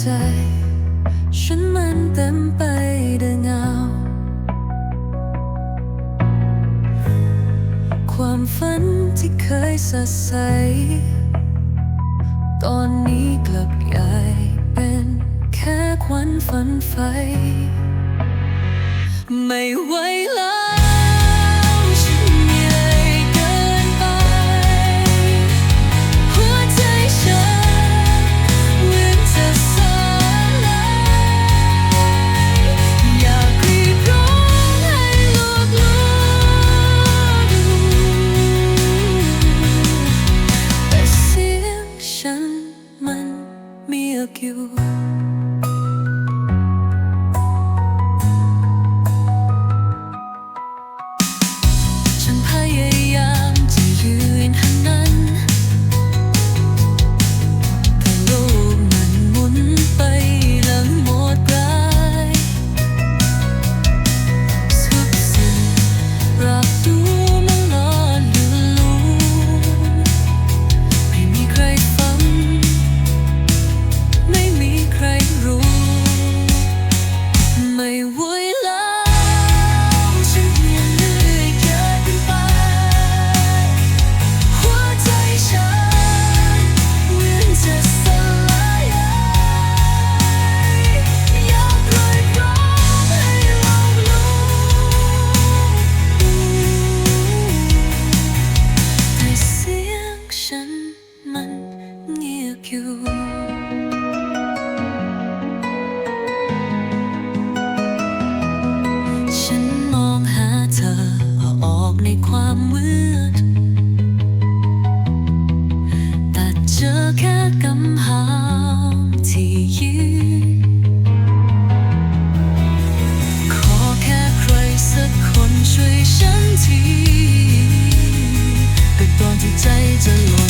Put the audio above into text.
ใจ ฉันมันเต็มไปด้วยเงา ความฝันที่เคยสดใส ตอนนี้กลับใหญ่เป็นแค่ควันฝันไฟ ไม่ไหวแล้ว เมี ในความมืด แต่เจอแค่กำหางที่ยืนขอแค่ใครสักคนช่วยฉันทีก็ตอนที่ใจจะหล่น